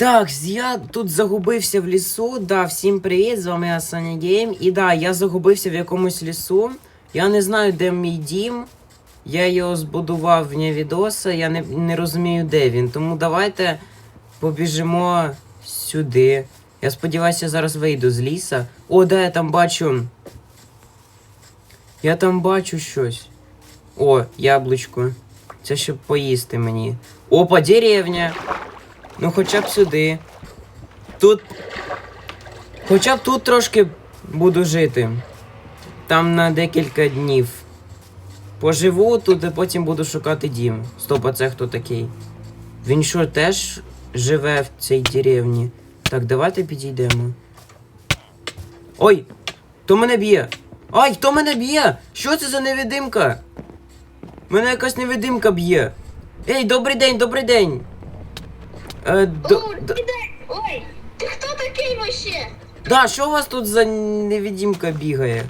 Так, я тут загубився в лісу. Да, всім привіт, з вами я Саня Гейм. І да, я загубився в якомусь лісу. Я не знаю, де мій дім. Я його збудував вне відоса, я не, не розумію, де він. Тому давайте побіжимо сюди. Я сподіваюся, зараз вийду з ліса. О, да, я там бачу. Я там бачу щось. О, яблучко. Це щоб поїсти мені. Опа, деревня. Ну хоча б сюди. Тут. Хоча б тут трошки буду жити. Там на декілька днів. Поживу тут, і потім буду шукати дім. Стоп, а це хто такий? Він що, теж живе в цій деревні? Так, давайте підійдемо. Ой! Хто мене б'є? Ай, хто мене б'є? Що це за невидимка? Мене якась невидимка б'є. Ей, добрий день, добрий день. Е, до, О, до- іде. Ой, ти хто такий вообще? да, що у вас тут за невидимка бігає?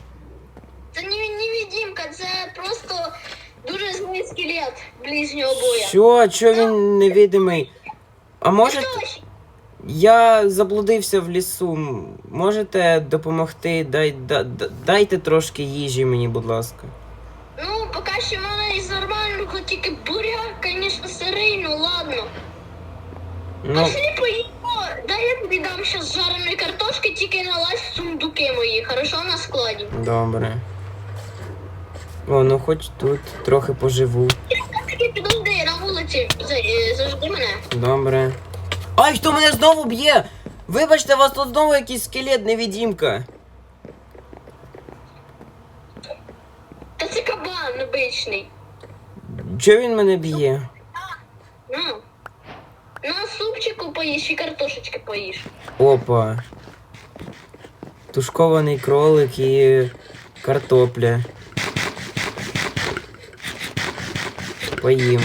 Це не невидимка, це просто дуже злий скелет ближнього боя. Що, що він невидимий? А може, Хто ще? я заблудився в лісу. М, Можете допомогти? Дай, да, да- дайте трошки їжі мені, будь ласка. Ну, поки що в мене із нормального тільки буряк, звісно, сирий, ну ладно. Ну, Пошли поїмо. Дай я тобі дам щас жареної картошки, тільки налазь сундуки мої, хорошо на складі. добре. О, ну хоч тут трохи поживу. Таки підожди на вулиці, за- е, зажди мене. Добре. Ай, хто мене знову б'є? Вибачте, у вас тут знову якийсь скелет невидимка. Та це кабан обичний. Чого він мене б'є? Ну. На супчику поїж і картошечки поїж. Опа. Тушкований кролик і картопля. Поїм.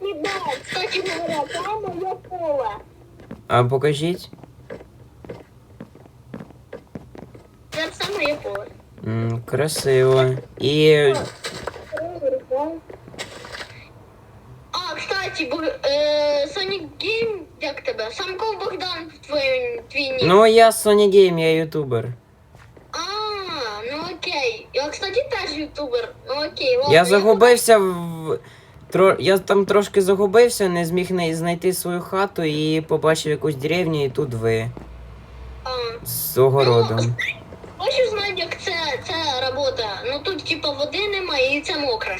Ніба, кстати говоря, там моє поле. А покажіть. Це все моє поле. М, красиво. І. А, кстати, бо, е, як тебе? Самков Богдан в твоїм твій нік. Ну, я Sony Game, я ютубер. А, ну окей. Я, кстати, теж ютубер. Ну окей, ладно. Я загубився в. Тро... Я там трошки загубився, не зміг не знайти свою хату і побачив якусь деревню, і тут ви. А, З огородом. Хочу знати, як це, це робота. Ну тут, типа, води немає і це мокре.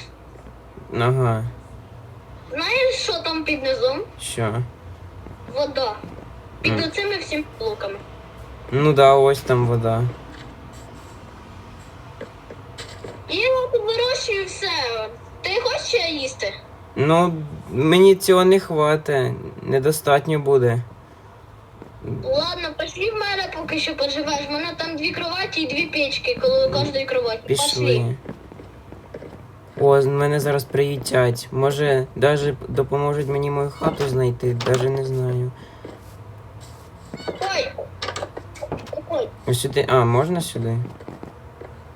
Ага. Знаєш, що там під низом? Що? Вода. Під Мгм. оцими всіми блоками. Ну да, ось там вода. І я тут вирощую все. Ти хочеш ще їсти? Ну, мені цього не хватить. Недостатньо буде. Ладно, пошли в мене поки що поживеш. У мене там дві кроваті і дві печки, коли у кожної кроваті. Пішли. О, з мене зараз приїтять. Може, даже допоможуть мені мою хату знайти, даже не знаю. Ой. Ось сюди. А, можна сюди?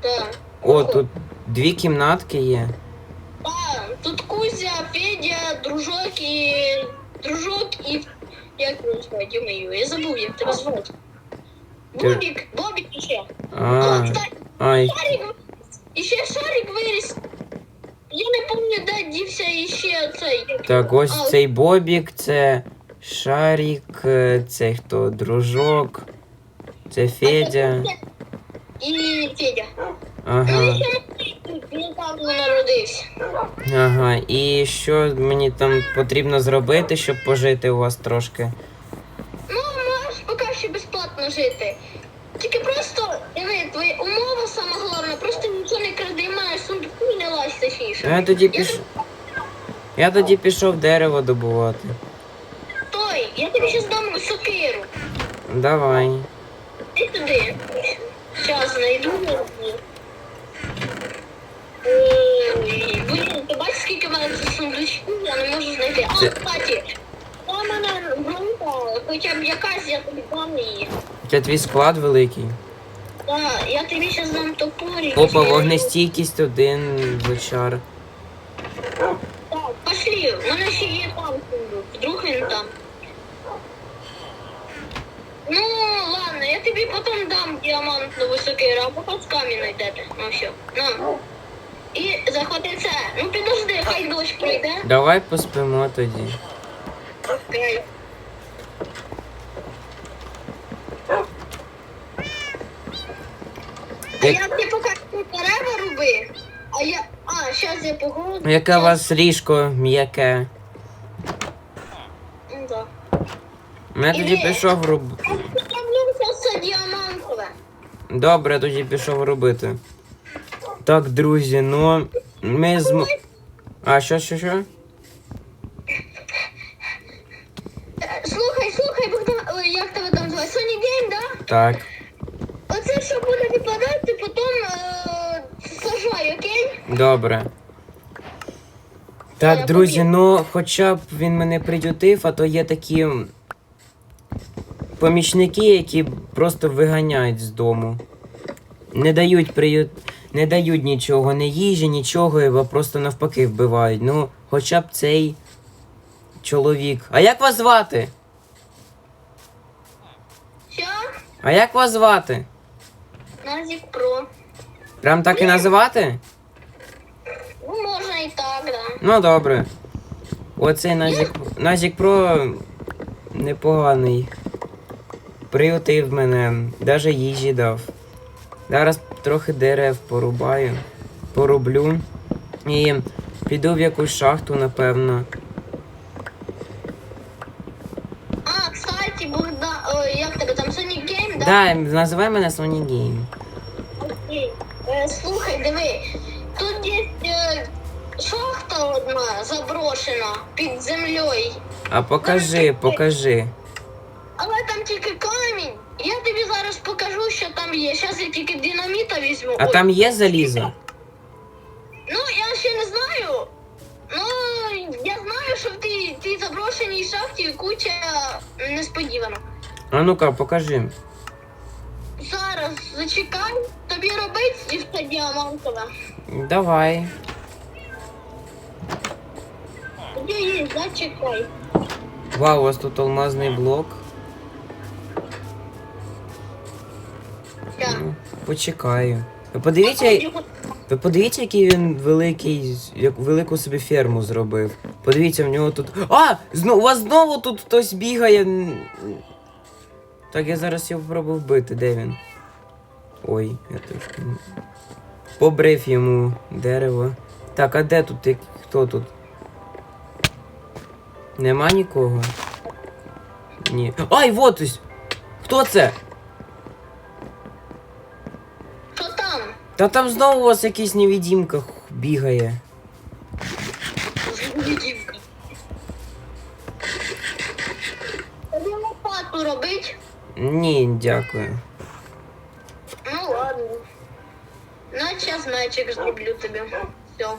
так. О, тут дві кімнатки є. А, тут Кузя, Федя, дружок і. Дружок і. Як його звати, Йо-моє, я забув, як тебе звати. Ти- Бобік, Бобік іще. А, А, кстати, ай. шарик виріс. Іще шарик виріс. Пам'ятаю, де дівся іще цей. Так, ось А, цей бобік, це Шарік, е, це хто? Дружок, це Федя. І Федя. Ага. і ще він там народився. Ага. І що мені там потрібно зробити, щоб пожити у вас трошки? Ну, можеш поки що безплатно жити. Тільки просто, диви, твоя умова сама головна, просто нічого не кради, маєш сундуку і не точніше. Ну, Я тоді пішов. Я тоді пішов дерево добувати. Стой, я тобі зараз дам сокиру. Давай. Ти туди. Зараз знайду. Ой, Блін, ти бачиш, скільки в мене тут сундучків, я не можу знайти. А, Це- кстати, там мене група, хоча б якась, я тобі дам її. Це твій склад великий. Да, я тобі зараз дам топорик. Опа, вогнестійкість один вичар. Так, пошли, в мене ще є палку. Вдруг він там. Ну, ладно, я тобі потім дам діамант на високий раб, а з камінь знайдете. Ну все. На. І заходи це. Ну підожди, хай дощ пройде. Давай поспимо тоді. Окей. А я тобі покажу дерева руби. А я. А, зараз я погоду. Яке у вас ліжко м'яке? Ну, да. Ну, Я тоді пішов ставлю все діамантове. Добре, тоді пішов робити. Так, друзі, ну ми з. А що, що, що? Слухай, слухай, Богдан, як тебе там звати? Sony Game, да? Так. Оце що буде випадати, потім е, сажай, Добре. Я Так, друзі, побіг. ну хоча б він мене приютив, а то є такі помічники, які просто виганяють з дому. Не дають приют... не дають нічого, не їжі, нічого, а просто навпаки вбивають. Ну, хоча б цей чоловік. А як вас звати? Що? А як вас звати? Назік Про. Прям так і називати? Ну, і так, да. Ну добре. Оцей Назік, Назік Про непоганий. Приютив мене, даже їжі дав. Зараз трохи дерев порубаю, порублю. І піду в якусь шахту, напевно. А, кстати, Богдан, ой, як тебе там Sony Game, да? Да, називай мене Sony Game. Окей. Е, слухай, диви, шахта одна заброшена під землею. А покажи, покажи. Але там тільки камінь. Я тобі зараз покажу, що там є. Зараз я тільки динаміта візьму. А Ой. там є залізо? Ну, я ще не знаю. Ну, я знаю, що в тій, тій заброшеній шахті куча несподівано. А ну-ка, покажи. Зараз зачекай, тобі робить і все діамантове. Давай. Зачекай. Вау, у вас тут алмазний блок. Так. Ну, почекаю. Ви подивіться, ви подивіться, який він великий, як велику собі ферму зробив. Подивіться, в нього тут. А! Зно, у вас знову тут хтось бігає. Так, я зараз його пробую вбити, де він? Ой, я трошки. Побрив йому дерево. Так, а де тут? Хто тут? Нема нікого? Ні. Ай, вот ось! Хто це? Що там? Та там знову у вас якийсь невідімка бігає. Невидимка. Тобі лопату робить? Ні, дякую. Ну ладно. На час мечик зроблю тобі. Все.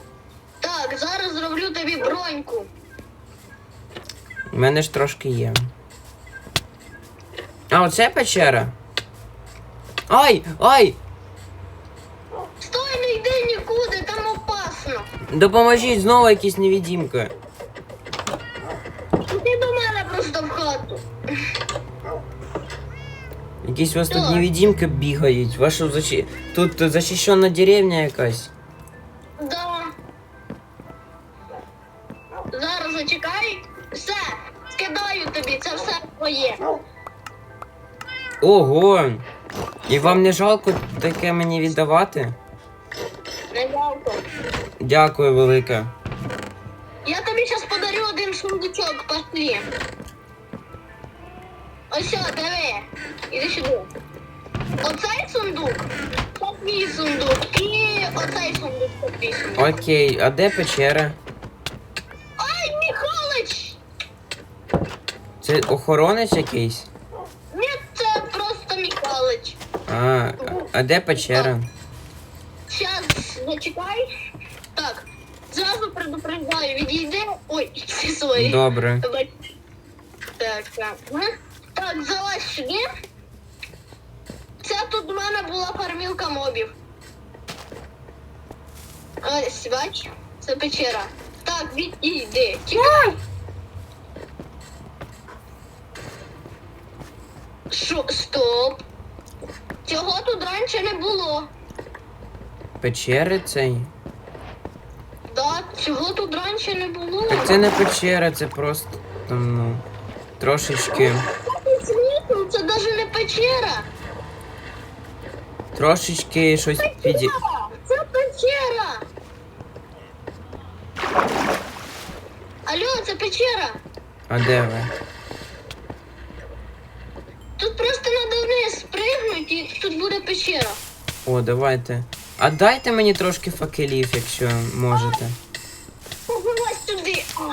Так, зараз зроблю тобі броньку. У мене ж трошки є. А, оце печера. Ай! Ай! Стой, не йди нікуди, там опасно. Допоможіть знову якісь невідімка. Іди до мене просто в хату. Якісь у вас тут Що? невідімки бігають. Ваша защи... Тут захищена деревня якась. Це все твоє. Ого! І вам не жалко таке мені віддавати? Не жалко. Дякую велике. Я тобі зараз подарю один сундучок, пошли. Ось, диви. Іди сюди. Оцей сундук, це твій сундук. І оцей сундук, це твій сундук. Окей, а де печера? Ай, Михалич! Це охоронець якийсь? Ні, це просто Михалич. А, а де печера? Сейчас, зачекай. Так, зразу предупреждаю, відійди. Ой, всі свої. Добре. Давай. Так, так. Так, залазь сюди. Це тут у мене була фармілка мобів. Ось, бач, це печера. Так, відійди. Чекай. Шо, стоп. Цього тут раніше не було. Печери цей. Да, цього тут раніше не було. Так це не печера, це просто там, ну, трошечки. Це навіть не печера. Трошечки щось піді. Це печера. Алло, це печера. А де ви? Тут просто треба вниз спригнути і тут буде печера. О, давайте. А дайте мені трошки факелів, якщо можете. Вилазь туди. О.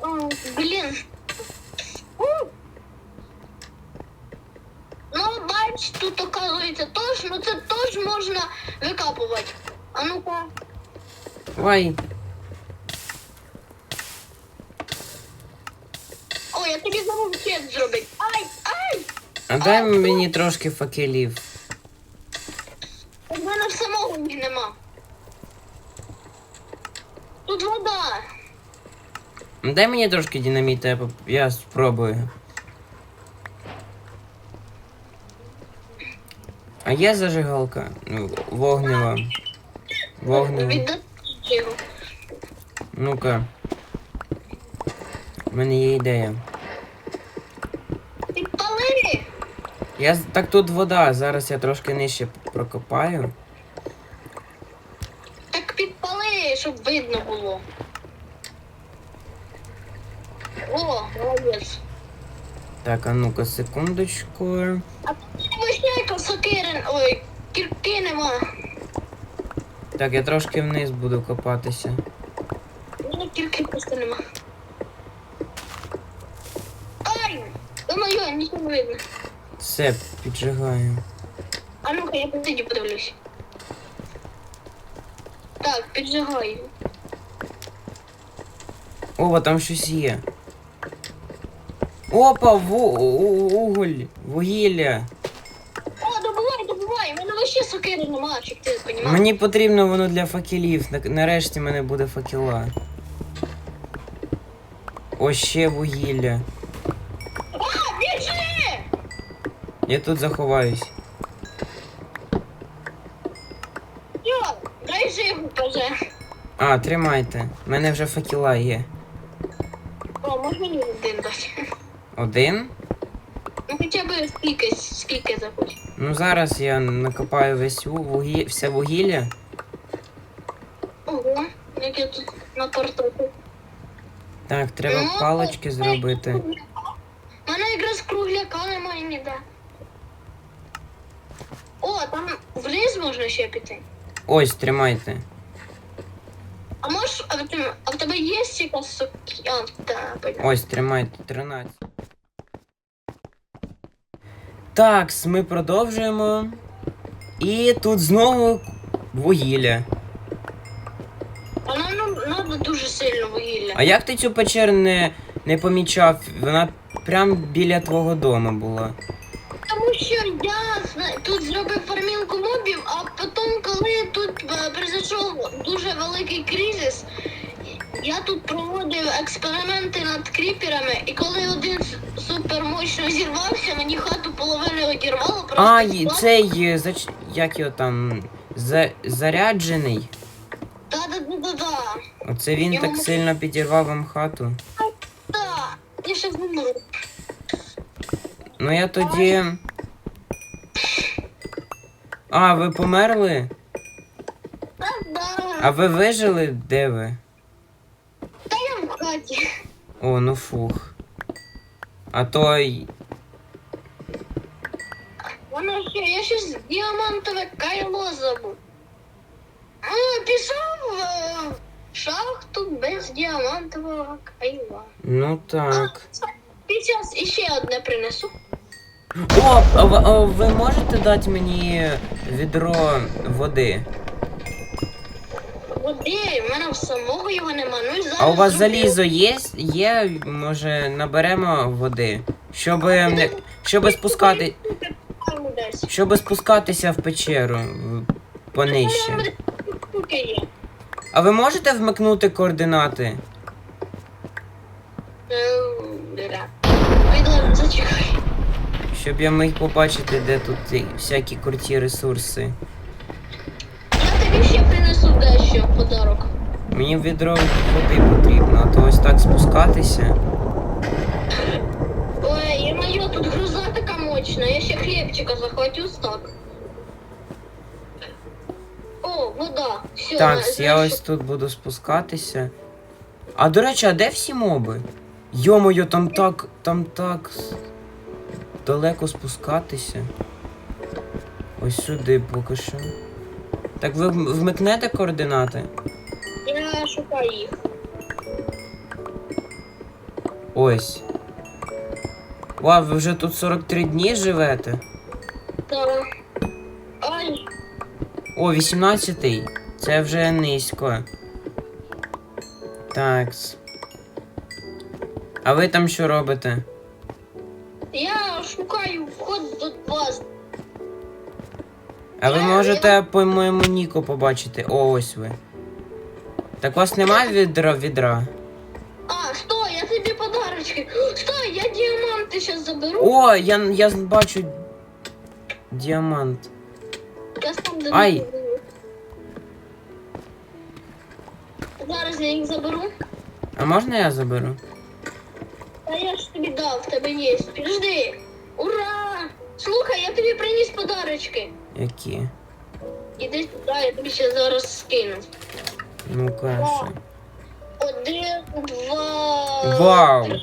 О, блін. У. Ну, бач, тут оказується теж, ну це теж можна викапувати. А ну-ка. Ой, а дай мені трошки факелів. У мене в самого нема. Тут вода. Дай мені трошки динаміту, я, поп- я спробую. А є зажигалка? Ну, Вогнева. Вогнева. Віддати його. Ну-ка. У мене є ідея. Підпали! Я так тут вода, зараз я трошки нижче прокопаю. Так підпали, щоб видно було. О, молодець. Так, а ну-ка, секундочку. А вишняйка сокирин. Ой, кірки нема. Так, я трошки вниз буду копатися. У мене кірки просто нема. Ай! Думаю, нічого не видно. Все, піджигаю. А ну-ка, я посиді подивлюсь. Так, піджигаю. О, там щось є. Опа, у- уголь, вугілля. О, добувай, добувай! Мене вообще сокири нема, щоб ти розумів. Мені потрібно воно для факелів. Нарешті в мене буде факела. О, ще вугілля. Я тут заховаюсь. Йо, дай жигу, каже. А, тримайте. У мене вже факела є. О, можна мені один дати? Один? Ну хоча б скільки, скільки захочеш. Ну зараз я накопаю весь ву- вугі... все вугілля. Ого, як я тут на картоплю. Так, треба Ну, палочки зробити. У мене якраз кругляка немає ніде. О, там вниз можна ще піти. Ось, тримайте. А можеш, а в тебе, а в тебе є якась? А, понятно. Ось, тримайте, 13. Так, ми продовжуємо. І тут знову вугілля. А нам нам треба дуже сильно вугілля. А як ти цю печеру не, не помічав? Вона прям біля твого дому була. Що я тут зробив фармілку мобів, а потім, коли тут е, произойшов дуже великий кризис, я тут проводив експерименти над кріперами, і коли один супермощно зірвався, мені хату половину одірвало, просто А, цей, е, зач... як його там, за... заряджений. Да-да-да-да-да. Оце він Його так сильно підірвав вам хату. Да, я ще вмру. Ну я тоді. А, ви померли? А ви вижили? Де ви? Та я в хаті. О, ну фух. А то й- Воно ще, я ще з діамантове кайло забув. А, пішов е, в шахту без діамантового кайла. Ну так. Під час іще одне принесу. О, а ви, а ви можете дати мені відро води? Води, в мене в самого його нема. Ну і зараз. А у вас зроблю. залізо є? Є, може, наберемо води? Щоб, щоб спускати. Щоб спускатися в печеру понижче. А ви можете вмикнути координати? Е, да. Відложи. Чекай. Щоб я міг побачити, де тут всякі круті ресурси. Я тобі ще принесу дещо в подарок. Мені відро води потрібно, а то ось так спускатися. Ой, і моє тут груза така мощна. Я ще хлібчика захватю так. О, вода. Все, Так, я ось тут буду спускатися. А до речі, а де всі моби? Йо-моє, там так, там так далеко спускатися. Ось сюди поки що. Так ви вмикнете координати? Я шукаю їх. Ось. Вау, ви вже тут 43 дні живете? Так. Ай, О, 18-й. Це вже низько. Такс. А ви там що робите? я шукаю вход до вас. А ви можете по моєму ніку побачити. О, ось ви. Так у вас немає відра відра? А, стой, я тобі подарочки. Стой, я діаманти зараз заберу. О, я, я бачу діамант. Я сам до Ай. Зараз я їх заберу. А можна я заберу? Та я ж тобі дав, в тебе є. Підожди. Ура! Слухай, я тобі приніс подарочки. Які? Іди сюди, я тобі ще зараз скину. Ну краще. Один, два. Вау! три.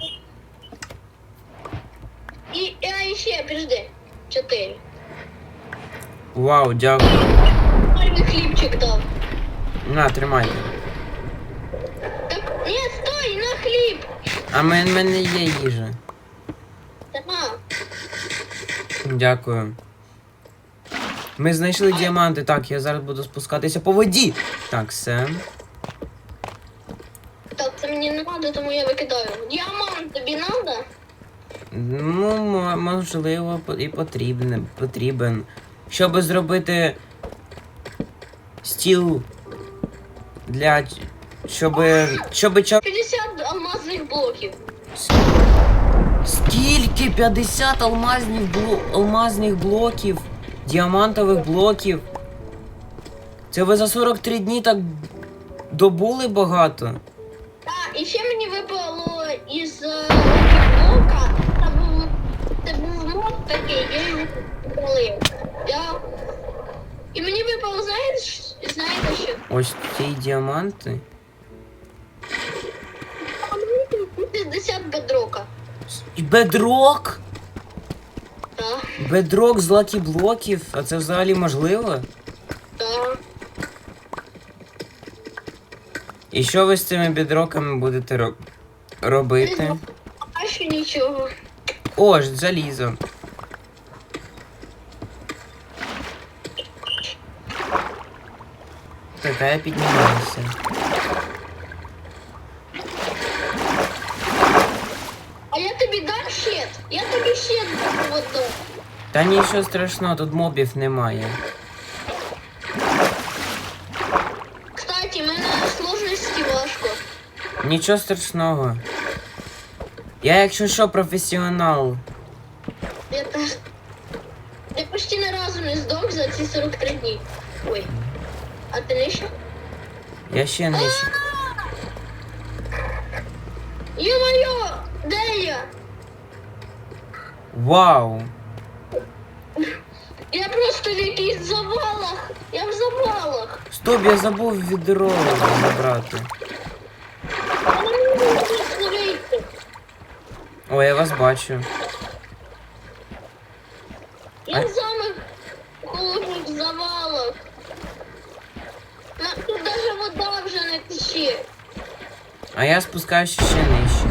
І, а, ще, підожди. Чотири. Вау, дякую. Мальний хлібчик дав. На, тримайте. Так, ні, стой, на хліб. А в мен- мене є їжа. Дякую. Ми знайшли діаманти. Так, я зараз буду спускатися по воді. Так, все. Так, це мені не треба, тому я викидаю. Діамант тобі треба? Ну, мо- можливо, і потрібен, потрібен. Щоб зробити стіл для. Щоб. Щоб ча... 50 алмазних блоків. Скільки? 50 алмазних, бло... алмазних блоків, діамантових блоків. Це ви за 43 дні так добули багато. А, і ще мені випало із е, блока. Це був, це був мод такий, я його пролив. Я... І мені випало, знаєш, знаєте що? Ось ці діаманти. А мені 60 бедрока. І Бедрок? Так, Бедрок з лакі блоків. А це взагалі можливо? так. І що ви з цими бедроками будете ро- робити? А що нічого. О, ж залізо. Так, а я піднімаюся. А я тобі дам щит. Я тобі щит дам воду. Та нічого страшного, тут мобів немає. Кстати, мене сложності важко. Нічого страшного. Я, якщо що, професіонал. Я теж. Я почти ні разу не здох за ці 43 дні. Ой. А ти не що? Я ще не. щ- Ё-моё! Де я? Вау! Я просто в якихось завалах. Я в завалах. Стоп, я забув відро забрати. Але мені не. О, я вас бачу. Я А- в самих холодних завалах. На- Тут даже вода вже не тече. А я спускаюся ще нижче.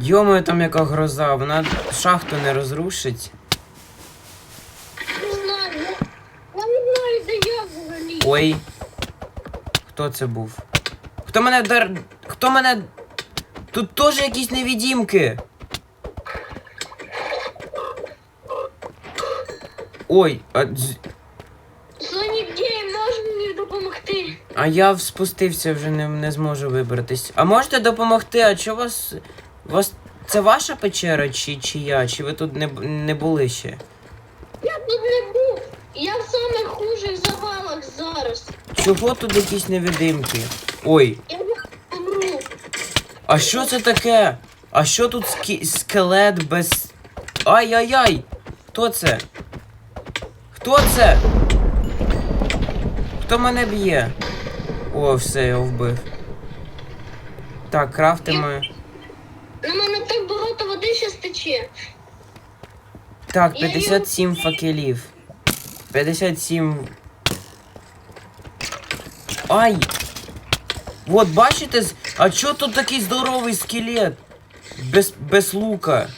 Йомою, там яка гроза, вона шахту не розрушить. Не знаю. Я, я не знаю, де я взагалі. Ой. Хто це був? Хто мене дар. Хто мене. Тут теж якісь невідімки. Ой, а, Сонік Гейм може мені допомогти. А я спустився вже не, не зможу вибратись. А можете допомогти? А чого вас. Вас. Це ваша печера чи чия? Чи ви тут не, не були ще? Я тут не був. Я в самих хужих завалах зараз. Чого тут якісь невидимки? Ой, Я помру. а що це таке? А що тут скі- скелет без. Ай-яй-яй! Хто це? Хто це? Хто мене б'є? О, все, я вбив. Так, крафтимо. Стече. Так, Я 57 факелів. 57. Ай! Вот, бачите? А чо тут такий здоровий скелет? Без, без лука.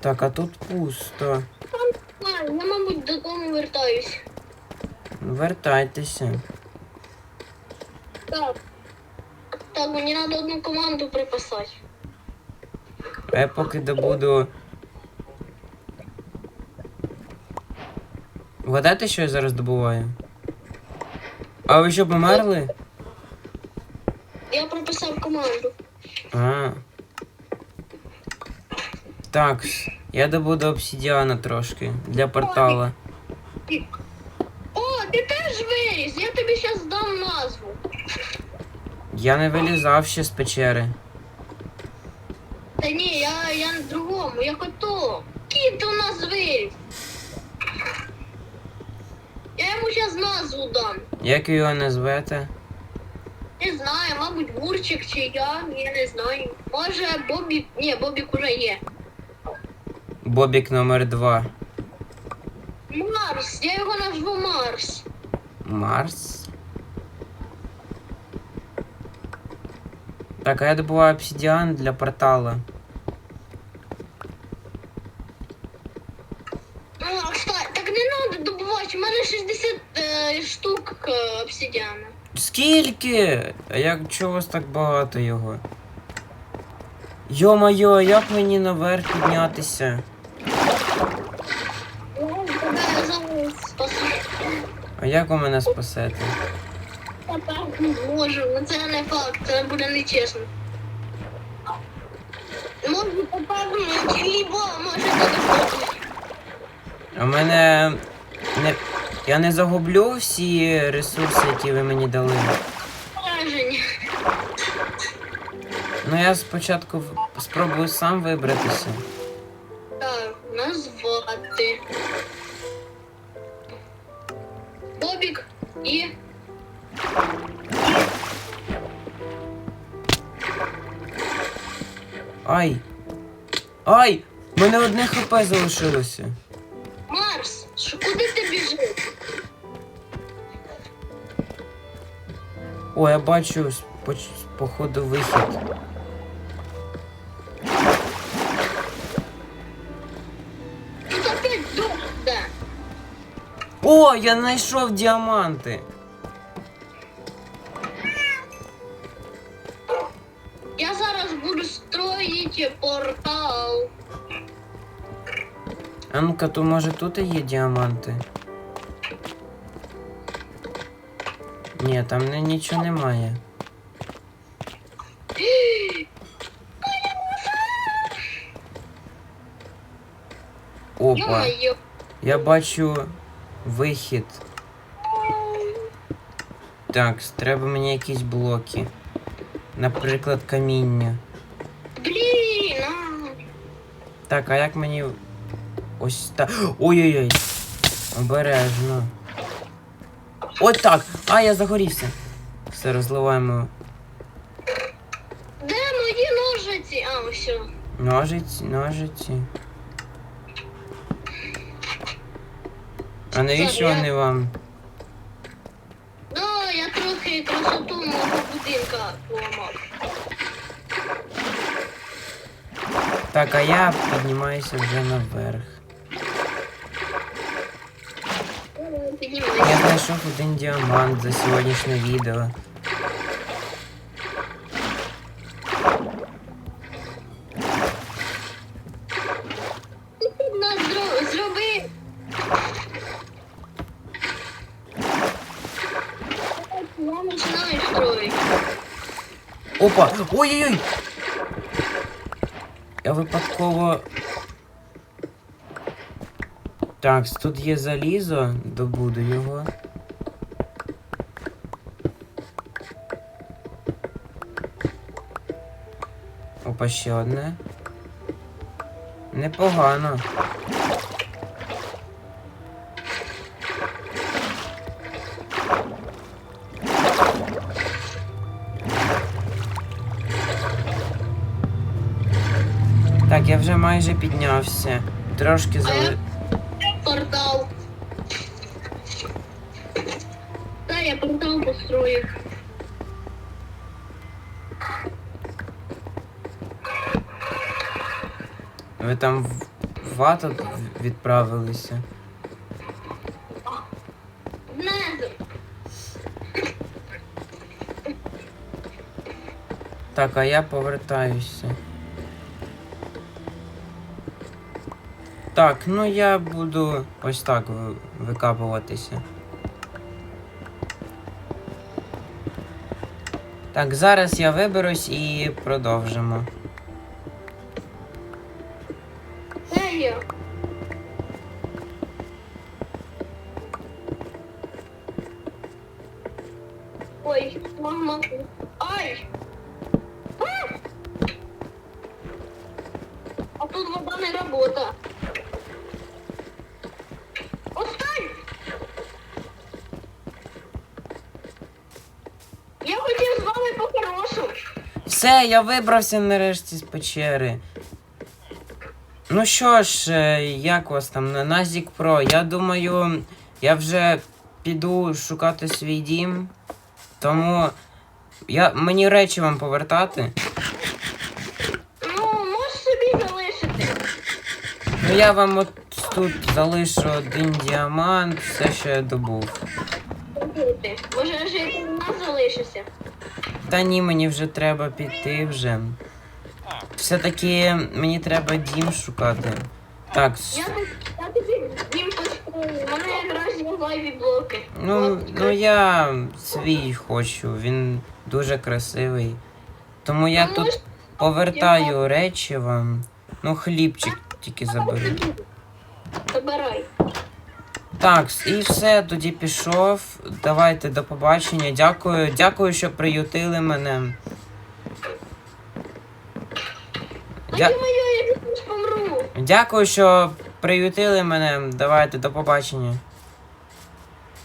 Так, а тут пусто. А, я, мабуть, додому вертаюсь. Вертайтеся. Так. Так, мені треба одну команду приписати. А я поки добуду. Вгадайте, що я зараз добуваю? А ви що, померли? Я прописав команду. А. Так, я добуду обсидіана трошки для портала. О, ти теж виріс, я тобі зараз дам назву. Я не вилізав ще з печери. Та ні, я, я другому, я коту. Кіт у нас виріс. Я йому зараз назву дам. Як ви його назвете? Не знаю, мабуть, Гурчик чи я, я не знаю. Може Бобік. Ні, Бобік уже є. Бобік номер 2. Марс, я його назву Марс. Марс. Так, а я добуваю обсидіан для портала. А, кстати, так треба у мене 60 е, штук е, обсидіана. Скільки? А як чого у вас так багато його? Йо-моє, як мені наверх піднятися? Тебе. А як ви мене спасете? Я так не зможу, ну це не факт, це буде нечесно. Можу попевнути, лібо, може не. А мене. Не... Я не загублю всі ресурси, які ви мені дали. Враження. Ну я спочатку в- спробую сам вибратися. Так, назвати. Бобік і. Ай! Ай! У мене одне хп залишилося. О, я бачу походу вихід. О, я знайшов діаманти. Я зараз буду строїти портал. А ну-ка, то може тут і є діаманти? Ні, там не, нічого немає. Опа, я бачу вихід. Так, треба мені якісь блоки. Наприклад, каміння. Блін. Так, а як мені. Ось так. Ой-ой-ой. Обережно. Ось так! А, я загорівся. Все, розливаємо Де мої ножиці? А, ось. ножиці, ножиці. А навіщо вони вам? Да, я трохи красоту мого будинка поламав. Так, а я піднімаюся вже наверх. Давай, Я Піднімайся. знайшов один діамант за сьогоднішнє відео. Ти тут нас зро- зроби. Я починаю строїти. Опа! Ой-ой-ой! Я випадково. Так, тут є залізо, добуду його. Опа, ще одне. Непогано. Так, я вже майже піднявся. Трошки зали... Портал. Та я портал построїв. Ви там в в відправилися. Так, а я повертаюся. Так, ну я буду ось так викапуватися. Так, зараз я виберусь і продовжимо. Де? Ой, мама. Ай! А! А тут вода не работа. Остань! Я хотів з вами по-хорошому. Все, я вибрався нарешті з печери. Ну що ж, е, як вас там на Назік Про? Я думаю, я вже піду шукати свій дім. Тому я, мені речі вам повертати. Ну, можеш собі залишити. Ну я вам от тут залишу один діамант, все, що я добув. Може, жити у нас залишишся. Та ні, мені вже треба піти вже. Все-таки мені треба дім шукати. Так, Я, тобі дім. У мене якраз є зайві блоки. ну, ну я свій хочу, він дуже красивий. тому я тут повертаю речі вам. Ну, хлібчик тільки заберу. Забирай. Так, і все, тоді пішов. Давайте до побачення. Дякую, дякую, що приютили мене. Дя- я помру. Дякую, що приютили мене. Давайте до побачення.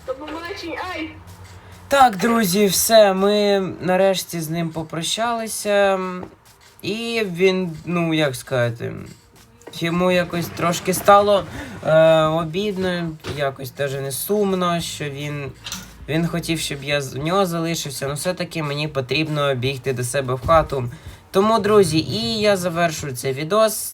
До побачення. Ай. Так, друзі, все, ми нарешті з ним попрощалися. І він, ну як сказати, йому якось трошки стало е, обідно, якось даже не сумно, що він. Він хотів, щоб я з- нього залишився, але все-таки мені потрібно бігти до себе в хату. Тому, друзі, і я завершую цей відос.